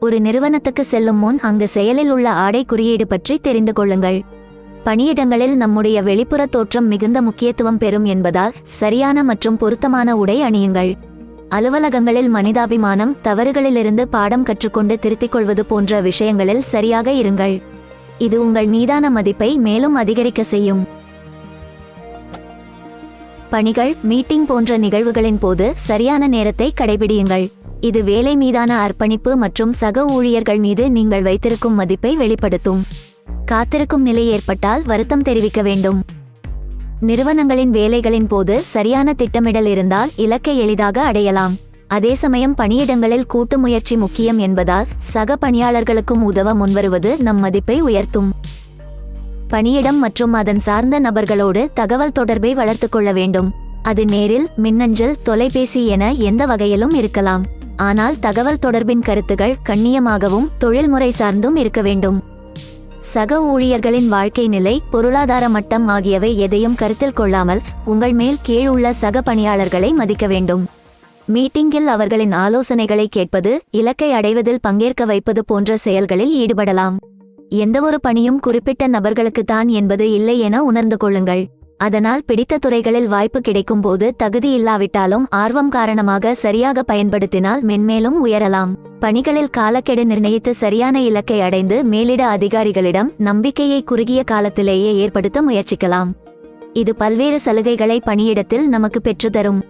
ஒரு நிறுவனத்துக்கு செல்லும் முன் அங்கு செயலில் உள்ள ஆடை குறியீடு பற்றி தெரிந்து கொள்ளுங்கள். பணியிடங்களில் நம்முடைய வெளிப்புற தோற்றம் மிகுந்த முக்கியத்துவம் பெறும் என்பதால் சரியான மற்றும் பொருத்தமான உடை அணியுங்கள். அலுவலகங்களில் மனிதாபிமானம் தவறுகளிலிருந்து பாடம் கற்றுக்கொண்டு திருத்திக் கொள்வது போன்ற விஷயங்களில் சரியாக இருங்கள். இது உங்கள் மீதான மதிப்பை மேலும் அதிகரிக்க செய்யும். பணிகள் மீட்டிங் போன்ற நிகழ்வுகளின் போது சரியான நேரத்தை கடைபிடியுங்கள். இது வேலை மீதான அர்ப்பணிப்பு மற்றும் சக ஊழியர்கள் மீது நீங்கள் வைத்திருக்கும் மதிப்பை வெளிப்படுத்தும். காத்திருக்கும் நிலை ஏற்பட்டால் வருத்தம் தெரிவிக்க வேண்டும். நிறுவனங்களின் வேலைகளின் போது சரியான திட்டமிடல் இருந்தால் இலக்கை எளிதாக அடையலாம். அதே சமயம் பணியிடங்களில் கூட்டு முயற்சி முக்கியம் என்பதால் சக பணியாளர்களுக்கும் உதவ முன்வருவது நம் மதிப்பை உயர்த்தும். பணியிடம் மற்றும் அதன் சார்ந்த நபர்களோடு தகவல் தொடர்பை வளர்த்துக்கொள்ள வேண்டும். அது நேரில் மின்னஞ்சல் தொலைபேசி என எந்த வகையிலும் இருக்கலாம். ஆனால் தகவல் தொடர்பின் கருத்துகள் கண்ணியமாகவும் தொழில்முறை சார்ந்தும் இருக்க வேண்டும். சக ஊழியர்களின் வாழ்க்கை நிலை பொருளாதார மட்டம் ஆகியவை எதையும் கருத்தில் கொள்ளாமல் உங்கள் மேல் கீழ் உள்ள சக பணியாளர்களை மதிக்க வேண்டும். மீட்டிங்கில் அவர்களின் ஆலோசனைகளை கேட்பது இலக்கை அடைவதில் பங்கேற்க வைப்பது போன்ற செயல்களில் ஈடுபடலாம். எந்தவொரு பணியும் குறிப்பிட்ட நபர்களுக்குத்தான் என்பது இல்லை என உணர்ந்து கொள்ளுங்கள். அதனால் பிடித்த துறைகளில் வாய்ப்பு கிடைக்கும்போது தகுதி இல்லாவிட்டாலும் ஆர்வம் காரணமாக சரியாக பயன்படுத்தினால் மென்மேலும் உயரலாம். பணிகளில் காலக்கெடு நிர்ணயித்து சரியான இலக்கை அடைந்து மேலிட அதிகாரிகளிடம் நம்பிக்கையை குறுகிய காலத்திலேயே ஏற்படுத்த முயற்சிக்கலாம். இது பல்வேறு சலுகைகளை பணியிடத்தில் நமக்கு பெற்றுத்தரும்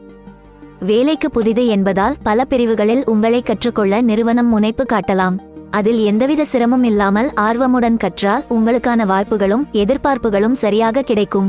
வேலைக்கு புதிது என்பதால் பல பிரிவுகளில் உங்களை கற்றுக்கொள்ள நிறுவனம் முனைப்பு காட்டலாம். அதில் எந்தவித சிரமம் இல்லாமல் ஆர்வமுடன் கற்றால் உங்களுக்கான வாய்ப்புகளும் எதிர்பார்ப்புகளும் சரியாக கிடைக்கும்.